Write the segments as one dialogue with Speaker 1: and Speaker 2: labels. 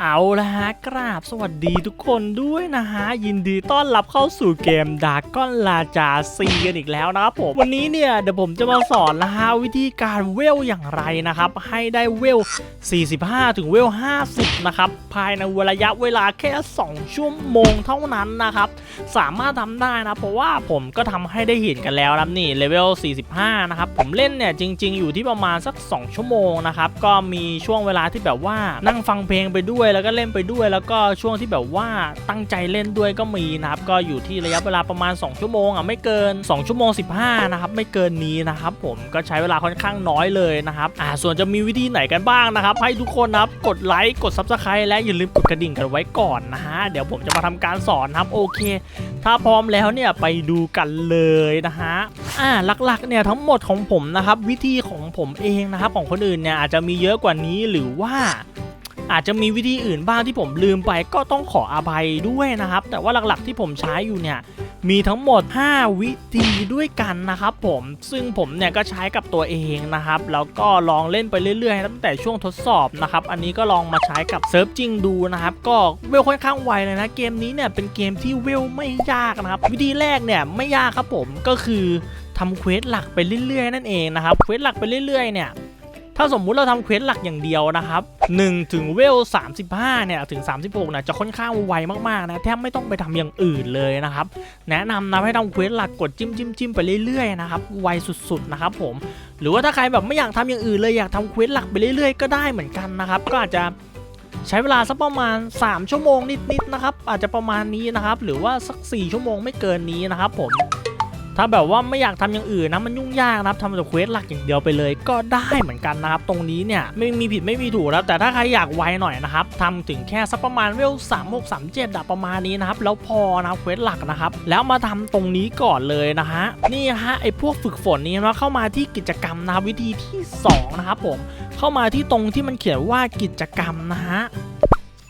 Speaker 1: เอาละฮะกราบสวัสดีทุกคนด้วยนะฮะ ยินดีต้อนรับเข้าสู่เกมดาก้อนลาจาซีกันอีกแล้วนะครับผม วันนี้เนี่ยเดี๋ยวผมจะมาสอนนะฮะวิธีการเวลอย่างไรนะครับ ให้ได้เวล 45 ถึงเวล 50 นะครับ ภายในระยะเวลาแค่ 2 ชั่วโมงเท่านั้นนะครับ สามารถทำได้นะ เพราะว่าผมก็ทำให้ได้เห็นกันแล้วนะนี่เลเวล 45 นะครับ ผมเล่นเนี่ยจริง ๆ อยู่ที่ประมาณสัก 2 ชั่วโมงนะครับก็มีช่วงเวลาที่แบบว่านั่งฟังเพลงไปด้วยแล้วก็เล่นไปด้วย แล้วก็ช่วงที่แบบว่าตั้งใจเล่นด้วยก็มีนะครับก็อยู่ที่ระยะเวลาประมาณ 2 ชั่วโมงอะไม่เกิน 2 ชั่วโมง 15นะครับไม่เกินนี้นะครับผมก็ใช้เวลาค่อนข้างน้อยเลยนะครับอ่าส่วนจะมีวิธีไหนกันบ้างนะครับให้ทุกคนนะครับกดไลค์กด Subscribe และอย่าลืมกดกระดิ่งกันไว้ก่อนนะฮะเดี๋ยวผมจะมาทำการสอนครับโอเค ถ้าพร้อมแล้วเนี่ยไปดูกันเลยนะฮะอ่าหลักๆเนี่ยทั้งหมดของผมนะครับวิธีของผมเองนะครับของคนอื่นเนี่ยอาจจะมีเยอะกว่านี้หรือว่า อาจจะมีวิธีอื่นบ้างที่ผมลืมไปก็ต้องขออภัยด้วยนะครับ แต่ว่าหลักๆที่ผมใช้อยู่เนี่ยมีทั้งหมด 5 วิธีด้วยกันนะครับผมซึ่งผมเนี่ยก็ใช้กับตัวเองนะครับ แล้วก็ลองเล่นไปเรื่อยๆตั้งแต่ช่วงทดสอบนะครับ อันนี้ก็ลองมาใช้กับเซิร์ฟจริงดูนะครับ ก็เวลค่อนข้างไวเลยนะเกมนี้เนี่ยเป็นเกมที่เวลไม่ยากนะครับ วิธีแรกเนี่ยไม่ยากครับผมก็คือทำเควสหลักไปเรื่อยๆนั่นเองนะครับเควสหลักไปเรื่อยๆเนี่ย ถ้าสมมุติเราทำเควสหลักอย่างเดียวนะครับ1ถึงเวล35เนี่ยถึง 36นะจะค่อนข้างไวมากๆนะแทบไม่ต้องไปทำอย่างอื่นเลยนะครับแนะนำนะให้ทำเควสหลักกดจิ้มจิ้มจิ้มไปเรื่อยๆนะครับไวสุดๆนะครับผมหรือว่าถ้าใครแบบไม่อยากทำอย่างอื่นเลยอยากทำเควสหลักไปเรื่อยๆ ก็ได้เหมือนกันนะครับก็อาจจะใช้เวลาสักประมาณ 3 ชั่วโมงนิดๆนะครับอาจจะประมาณนี้นะครับหรือว่าสัก 4 ชั่วโมงไม่เกินนี้นะครับผม ถ้าแบบว่าไม่อยากทำอย่างอื่นนะมันยุ่งยากนะครับทำแต่เควสหลักอย่างเดียวไปเลย ก็ได้เหมือนกันนะครับ ตรงนี้เนี่ยไม่มีผิดไม่มีถูกแล้วแต่ถ้าใครอยากไวหน่อยนะครับทำถึงแค่สักประมาณเวล3 6 3 7อะประมาณนี้นะครับแล้วพอนะเควสหลักนะครับแล้วมาทำตรงนี้ก่อนเลยนะฮะนี่ฮะไอพวกฝึกฝนนี้นะเข้ามาที่กิจกรรมนะครับวิธีที่สองนะครับผมเข้ามาที่ตรงที่มันเขียนว่ากิจกรรมนะฮะ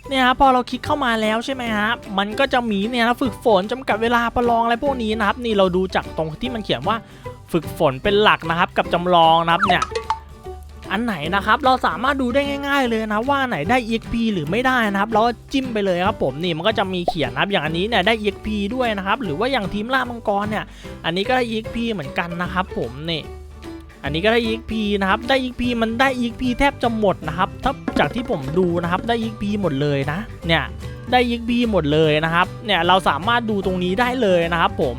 Speaker 1: เนี่ยครับพอเราคลิกเข้ามาแล้วใช่ไหมครับมันก็จะมีเนี่ยนะฝึกฝนจำกัดเวลาประลองอะไรพวกนี้นะครับนี่เราดูจากตรงที่มันเขียนว่าฝึกฝนเป็นหลักนะครับ กับจำลองนะครับเนี่ยอันไหนนะครับเราสามารถดูได้ง่าย ๆเลยนะว่าไหนได้ EXP หรือไม่ได้นะครับเราจิ้มไปเลยครับผมนี่มันก็จะมีเขียนนะครับอย่างอันนี้เนี่ยได้ EXP ด้วยนะครับหรือว่าอย่างทีมล่ามังกรเนี่ยอันนี้ก็ได้ EXP เหมือนกันนะครับผมนี่ อันนี้ก็ได้ EXP นะครับ ได้ EXP มันได้ EXP แทบจะหมดนะครับ ถ้าจากที่ผมดูนะครับ ได้ EXP หมดเลยนะ เนี่ย ได้ EXP หมดเลยนะครับ เนี่ย เราสามารถดูตรงนี้ได้เลยนะครับผม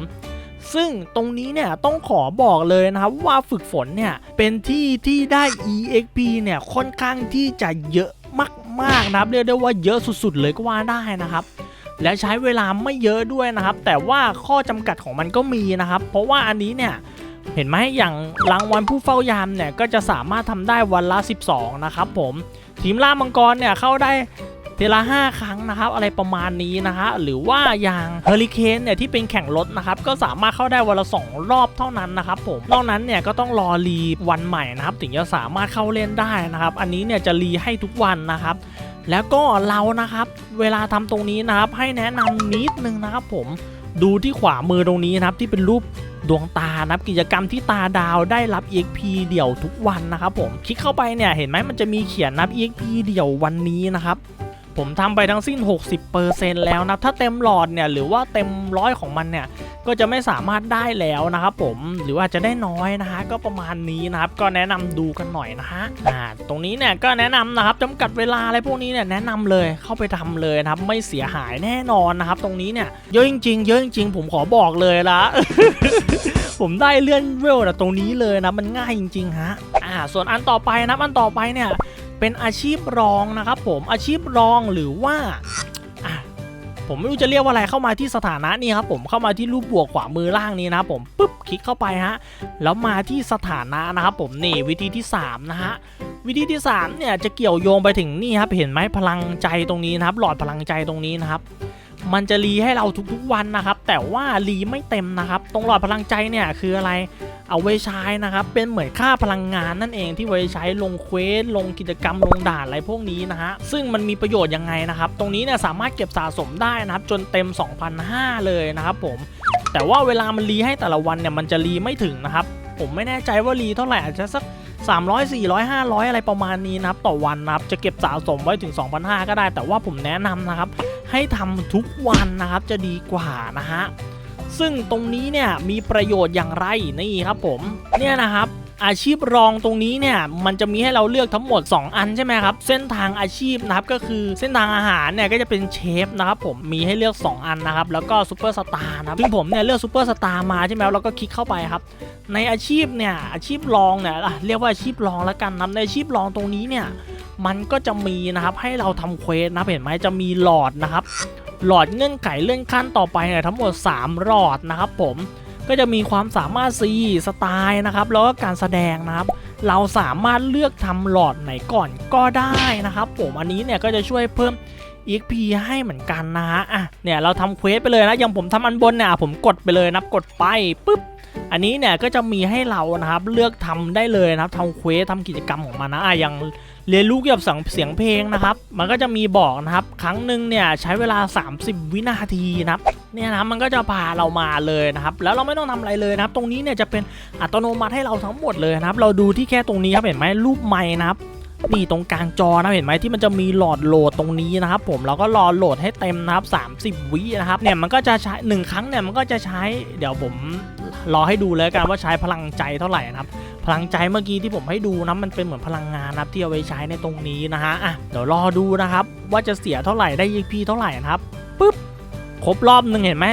Speaker 1: ซึ่งตรงนี้เนี่ยต้องขอบอกเลยนะครับว่าฝึกฝนเนี่ยเป็นที่ที่ได้ EXP เนี่ยค่อนข้างที่จะเยอะมากๆนะครับเรียกได้ว่าเยอะสุดๆเลยก็ว่าได้นะครับ และใช้เวลาไม่เยอะด้วยนะครับ แต่ว่าข้อจำกัดของมันก็มีนะครับ เพราะว่าอันนี้เนี่ย เห็นไหมอย่างรางวัลผู้เฝ้ายามเนี่ยก็จะสามารถทำได้วันละ 12 นะครับผมทีมล่ามังกรเนี่ยเข้าได้เทละ5 ครั้งนะครับ อะไรประมาณนี้นะฮะหรือว่าอย่างเฮอริเคนเนี่ยที่เป็นแข่งรถนะครับก็สามารถเข้าได้วันละ 2 รอบเท่านั้นนะครับผมนอกนั้นเนี่ยก็ต้องรอรีวันใหม่นะครับถึงจะสามารถเข้าเล่นได้นะครับ อันนี้เนี่ยจะรีให้ทุกวันนะครับ แล้วก็เรานะครับเวลาทำตรงนี้นะครับให้แนะนำนิดนึงนะครับผมดูที่ขวามือตรงนี้นะครับที่เป็นรูป ดวงตานะครับกิจกรรมที่ตาดาวได้รับ EXP เดี่ยวทุกวันนะครับผมคลิกเข้าไปเนี่ยเห็นไหมมันจะมีเขียนนับ EXP เดี่ยววันนี้นะครับ ผมทำไปทั้งสิ้น 60%แล้วนะถ้าเต็มหลอดเนี่ยหรือว่าเต็มร้อยของมันเนี่ยก็จะไม่สามารถได้แล้วนะครับผมหรือว่าจะได้น้อยนะฮะก็ประมาณนี้นะครับก็แนะนำดูกันหน่อยนะฮะอ่าตรงนี้เนี่ยก็แนะนำนะครับจำกัดเวลาอะไรพวกนี้เนี่ยแนะนำเลยเข้าไปทำเลยนะครับไม่เสียหายแน่นอนนะครับ ตรงนี้เนี่ยเยอะจริงๆเยอะจริงๆผมขอบอกเลยละ ผมได้เลื่อนเวลนะตรงนี้เลยนะ มันง่ายจริงๆฮะอ่าส่วนอันต่อไปนะอันต่อไปเนี่ยเป็นอาชีพรองนะครับผมอาชีพรองหรือว่าอะผมไม่รู้จะเรียกว่าอะไรเข้ามาที่สถานะนี่ครับผมเข้ามาที่รูปบวกขวามือล่างนี้นะผมปุ๊บคลิกเข้าไปฮะแล้วมาที่สถานะนะครับผมนี่วิธีที่สามนะฮะวิธีที่สามเนี่ยจะเกี่ยวโยงไปถึงนี่ครับเห็นไหมพลังใจตรงนี้นะครับ หลอดพลังใจตรงนี้นะครับ มันจะรีให้เราทุกๆวันนะครับ แต่ว่ารีไม่เต็มนะครับ ตรงหลอดพลังใจเนี่ยคืออะไรเอาไว้ใช้นะครับ เป็นเหมือนค่าพลังงานนั่นเองที่ไว้ใช้ลงเควสลงกิจกรรมลงด่านอะไรพวกนี้นะฮะ ซึ่งมันมีประโยชน์ยังไงนะครับ ตรงนี้เนี่ยสามารถเก็บสะสมได้นะครับ จนเต็ม2,500เลยนะครับผม แต่ว่าเวลามันรีให้แต่ละวันเนี่ยมันจะรีไม่ถึงนะครับ ผมไม่แน่ใจว่ารีเท่าไหร่อาจจะสัก 300 400 500 อะไรประมาณนี้นะครับต่อวันนะครับจะเก็บสะสมไว้ถึง 2,500 ก็ได้ แต่ว่าผมแนะนำนะครับ ให้ทำทุกวันนะครับจะดีกว่านะฮะซึ่งตรงนี้เนี่ยมีประโยชน์อย่างไรนี่ครับผมเนี่ยนะครับ อาชีพรองตรงนี้เนี่ยมันจะมีให้เราเลือกทั้งหมด 2 อันใช่ไหมครับ เส้นทางอาชีพนะครับก็คือเส้นทางอาหารเนี่ยก็จะเป็นเชฟนะครับผมมีให้เลือก 2 อันนะครับแล้วก็ซูเปอร์สตาร์นะครับซึ่งผมเนี่ยเลือกซูเปอร์สตาร์มาใช่ไหมแล้วก็คลิกเข้าไปครับในอาชีพเนี่ยอาชีพรองเนี่ยเรียกว่าอาชีพรองแล้วกันนะในอาชีพรองตรงนี้เนี่ยมันก็จะมีนะครับให้เราทำเควสนะเห็นไหมจะมีหลอดนะครับหลอดเงื่อนไขเลื่อนขั้นต่อไปเนี่ยทั้งหมด 3 หลอดนะครับผม ก็จะมีความสามารถ C สไตล์นะครับแล้วก็การแสดงนะครับเราสามารถเลือกทำหลอดไหนก่อนก็ได้นะครับผมอันนี้เนี่ยก็จะช่วยเพิ่ม EXP ให้เหมือนกันนะฮะอะเนี่ยเราทำเควสไปเลยนะอย่างผมทำอันบนเนี่ยผมกดไปเลยนะกดไปปุ๊บ อันนี้เนี่ยก็จะมีให้เรานะครับเลือกทำได้เลยนะครับทำเควสทำกิจกรรมของมันนะอะอย่างเรียนรู้เกี่ยวกับเสียงเพลงนะครับ มันก็จะมีบอกนะครับ ครั้งหนึ่งเนี่ยใช้เวลา 30 วินาทีนะครับเนี่ยนะมันก็จะพาเรามาเลยนะครับ แล้วเราไม่ต้องทำอะไรเลยนะครับ ตรงนี้เนี่ยจะเป็นอัตโนมัติให้เราทั้งหมดเลยนะครับ เราดูที่แค่ตรงนี้ครับเห็นไหมรูปไม้นะครับนี่ตรงกลางจอนะเห็นไหมที่มันจะมีหลอดโหลดตรงนี้นะครับ ผมเราก็รอโหลดให้เต็มนะครับ 30 วินะครับเนี่ยมันก็จะใช้หนึ่งครั้งเนี่ยมันก็จะใช้เดี๋ยวผม รอให้ดูเลยกันว่าใช้พลังใจเท่าไหร่นะครับพลังใจเมื่อกี้ที่ผมให้ดูนะมันเป็นเหมือนพลังงานนะครับที่เอาไว้ใช้ในตรงนี้นะฮะอะเดี๋ยวรอดูนะครับ ว่าจะเสียเท่าไหร่ได้ EP เท่าไหร่นะครับปุ๊บครบรอบหนึ่งเห็นไหม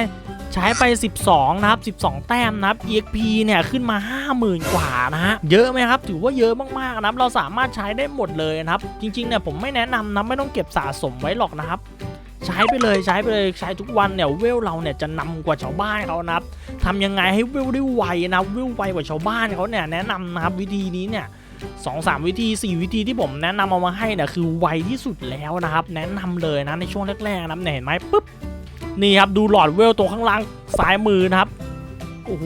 Speaker 1: ใช้ไป 12 นะครับ 12 แต้มนะครับ EXP เนี่ยขึ้นมา 50,000 กว่านะฮะ เยอะไหมครับ ถือว่าเยอะมากๆนะครับ เราสามารถใช้ได้หมดเลยนะครับ จริงๆ เนี่ยผมไม่แนะนำนะ ไม่ต้องเก็บสะสมไว้หรอกนะครับ ใช้ไปเลยใช้ไปเลยใช้ทุกวันเนี่ยเวลเราเนี่ยจะนำกว่าชาวบ้านเขานะครับทำยังไงให้เวลได้ไวนะเวลไวกว่าชาวบ้านเขาเนี่ยแนะนำนะครับวิธีนี้เนี่ยสองสามวิธี 4 วิธีที่ผมแนะนำเอามาให้เนี่ยคือไวที่สุดแล้วนะครับ แนะนำเลยนะในช่วงแรกๆนะเห็นไหมปุ๊บนี่ครับดูหลอดเวลตัวข้างล่างซ้ายมือนะครับ โอ้โห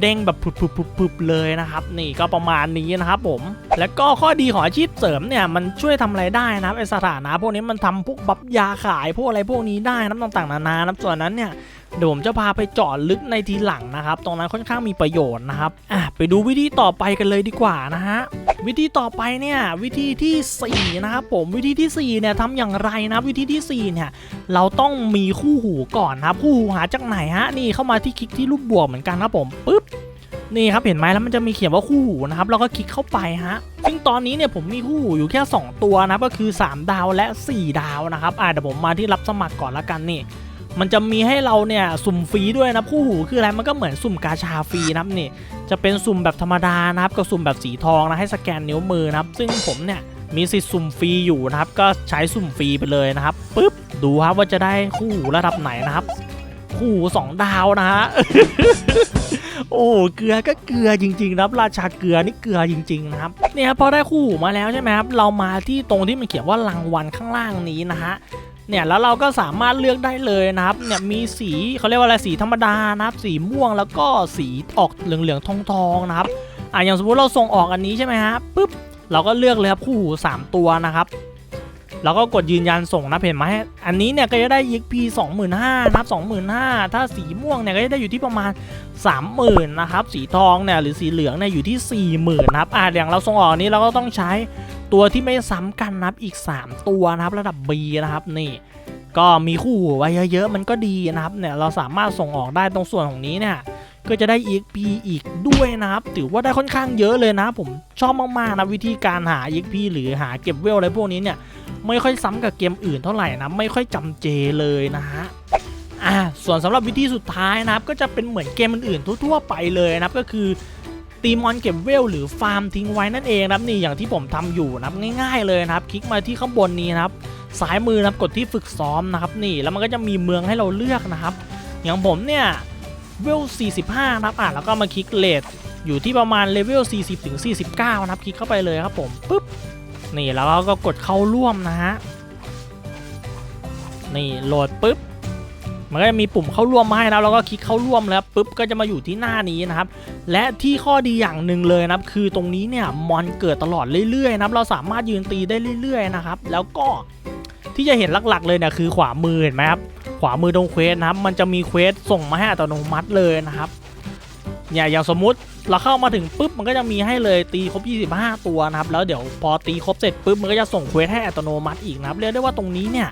Speaker 1: เด้งแบบปุบๆๆเลยนะครับ นี่ก็ประมาณนี้นะครับผม แล้วก็ข้อดีของอาชีพเสริมเนี่ยมันช่วยทำอะไรได้นะครับไอสถานะพวกนี้มันทำพวกบับยาขายพวกอะไรพวกนี้ได้นะต่างๆนานานะส่วนนั้นเนี่ยเดี๋ยวผมจะพาไปเจาะลึกในทีหลังนะครับ ตรงนั้นค่อนข้างมีประโยชน์นะครับอะไปดูวิธีต่อไปกันเลยดีกว่านะฮะ วิธีต่อไปเนี่ยวิธีทีสี่4 นะครับผมวิธีทีสี่ 4 เนี่ยทำอย่างไรนะวิธีทีสี่ 4 เนี่ย เราต้องมีคู่หูก่อนนะคู่หูหาจากไหนฮะนี่เข้ามาที่คลิกที่รูปบวกเหมือนกันนะครับผมปึ๊บนี่ครับเห็นไหมแล้วมันจะมีเขียนว่าคู่หูนะครับเราก็คลิกเข้าไปฮะซึ่งตอนนี้เนี่ยผมมีคู่หูอยู่แค่ 2 ตัวนะก็คือ 3 ดาวและ 4 ดาวนะครับอะเดี๋ยวผมมาที่รับสมัครก่อนละกันนี่ มันจะมีให้เราเนี่ยสุ่มฟรีด้วยนะคู่หูคืออะไรมันก็เหมือนสุ่มกาชาฟรีนะครับนี่ จะเป็นสุ่มแบบธรรมดานะครับกับสุ่มแบบสีทองนะให้สแกนนิ้วมือนะครับ ซึ่งผมเนี่ยมีสิทธิ์สุ่มฟรีอยู่นะครับ ก็ใช้สุ่มฟรีไปเลยนะครับปุ๊บดูครับว่าจะได้คู่หูระดับไหนนะครับ คู่หูสองดาวนะฮะโอ้เกลือก็เกลือจริงๆนะครับราชาเกลือนี่เกลือจริง ๆ นะครับเนี่ยพอได้คู่หูมาแล้วใช่ไหมครับเรามาที่ตรงที่มันเขียนว่ารางวัลข้างล่างนี้นะฮะ เนี่ยแล้วเราก็สามารถเลือกได้เลยนะครับเนี่ยมีสีเขาเรียกว่าอะไรสีธรรมดานะครับ สีม่วงแล้วก็สีออกเหลืองๆทองๆนะครับอะอย่างสมมติเราส่งออกอันนี้ใช่ไหมฮะปุ๊บเราก็เลือกเลยครับคู่หูสามตัวนะครับแล้วก็กดยืนยันส่งนะเห็นไหมอันนี้เนี่ยก็จะได้ EXP 25,000นะครับ25,000 ถ้าสีม่วงเนี่ยก็จะได้อยู่ที่ประมาณ 30,000นะครับ สีทองเนี่ยหรือสีเหลืองเนี่ยอยู่ที่ 40,000นะครับอะอย่างเราส่งออกนี้เราก็ต้องใช้ ตัวที่ไม่ซ้ำกันนะครับอีก 3 ตัวนะครับระดับ B นะครับนี่ก็มีคู่ไว้เยอะๆมันก็ดีนะครับเนี่ยเราสามารถส่งออกได้ตรงส่วนของนี้เนี่ยก็จะได้ EXP อีกด้วยนะครับถือว่าได้ค่อนข้างเยอะเลยนะผมชอบมากๆนะวิธีการหา EXP หรือหาเก็บเวลอะไรพวกนี้เนี่ยไม่ค่อยซ้ำกับเกมอื่นเท่าไหร่นะไม่ค่อยจำเจเลยนะฮะอ่าส่วนสำหรับวิธีสุดท้ายนะครับก็จะเป็นเหมือนเกมอื่นๆทั่วๆไปเลยนะครับก็คือ ตีมอนเก็บเวลหรือฟาร์มทิ้งไว้นั่นเองนะครับนี่อย่างที่ผมทำอยู่นะครับง่าย ๆเลยนะครับ คลิกมาที่ข้างบนนี้นะครับซ้ายมือนะครับกดที่ฝึกซ้อมนะครับนี่แล้วมันก็จะมีเมืองให้เราเลือกนะครับ อย่างผมเนี่ยเวล 45 นะครับอะแล้วก็มาคลิกเลทอยู่ที่ประมาณเลเวล 40ถึง49 นะครับ คลิกเข้าไปเลยครับผมปุ๊บนี่แล้วเราก็กดเข้าร่วมนะฮะนี่โหลดปุ๊บ มันก็จะมีปุ่มเข้าร่วมมาให้นะแล้วก็คลิกเข้าร่วมแล้วปุ๊บก็จะมาอยู่ที่หน้านี้นะครับ และที่ข้อดีอย่างหนึ่งเลยนะครับ คือตรงนี้เนี่ยมอนเกิดตลอดเรื่อยๆนะครับเราสามารถยืนตีได้เรื่อย ๆ นะครับ แล้วก็ที่จะเห็นหลักๆ เลยเนี่ยคือขวามือเห็นไหมครับขวามือตรงเควสนะครับ มันจะมีเควสส่งมาให้อัตโนมัติเลยนะครับเนี่ยอย่างสมมุติเราเข้ามาถึงปุ๊บมันก็จะมีให้เลยตีครบ 25 ตัวนะครับ แล้วเดี๋ยวพอตีครบเสร็จปุ๊บมันก็จะส่งเควสให้อัตโนมัติอีกนะครับเรียกได้ว่าตรงนี้เนี่ย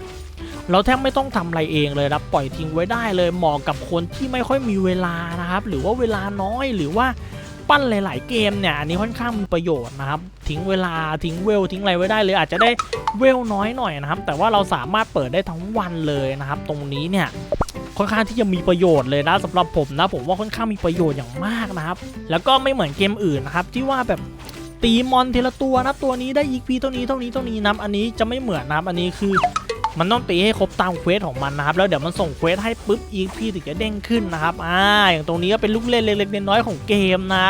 Speaker 1: เราแทบไม่ต้องทำอะไรเองเลยนะครับปล่อยทิ้งไว้ได้เลยเหมาะกับคนที่ไม่ค่อยมีเวลานะครับ หรือว่าเวลาน้อยหรือว่าปั้นหลาย ๆ เกมเนี่ยอันนี้ค่อนข้างมีประโยชน์นะครับทิ้งเวลาทิ้งเวลทิ้งอะไรไว้ได้เลย อาจจะได้เวลน้อยหน่อยนะครับ แต่ว่าเราสามารถเปิดได้ทั้งวันเลยนะครับ ตรงนี้เนี่ยค่อนข้างที่จะมีประโยชน์เลยนะสำหรับผมนะผมว่าค่อนข้างมีประโยชน์อย่างมากนะครับ แล้วก็ไม่เหมือนเกมอื่นนะครับที่ว่าแบบตีมอนทีละตัวนะตัวนี้ได้ EP เท่านี้เท่านี้เท่านี้นะอันนี้จะไม่เหมือนนะอันนี้คือ มันต้องตีให้ครบตามเควสของมันนะครับแล้วเดี๋ยวมันส่งเควสให้ปุ๊บ EP ถึงจะเด้งขึ้นนะครับอ่าอย่างตรงนี้ก็เป็นลูกเล่นเล็กๆน้อยๆของเกมนะ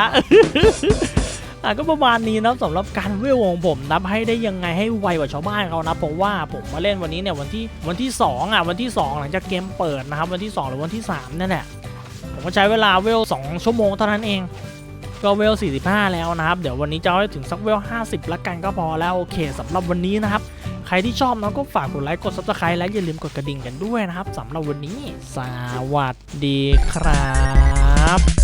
Speaker 1: อะก็ประมาณนี้นะสำหรับการเวลของผมนับให้ได้ยังไงให้ไวกว่าชาวบ้านเขานะเพราะว่าผมมาเล่นวันนี้เนี่ยวันที่วันที่2อะวันที่ 2 หลังจากเกมเปิดนะครับวันที่ 2 หรือวันที่3นั่นแหละผมก็ใช้เวลาเวล2ชั่วโมงเท่านั้นเองก็เวล 45 แล้วนะครับ เดี๋ยววันนี้จะให้ถึงสักเวล 50 ละกันก็พอแล้ว โอเคสำหรับวันนี้นะครับ ครที่ชอบนะก็ฝากกดไลค์กด subscribe และอย่าลืมกดกระดิ่งกันด้วยนะครับสำหรับวันนี้ สวัสดีครับ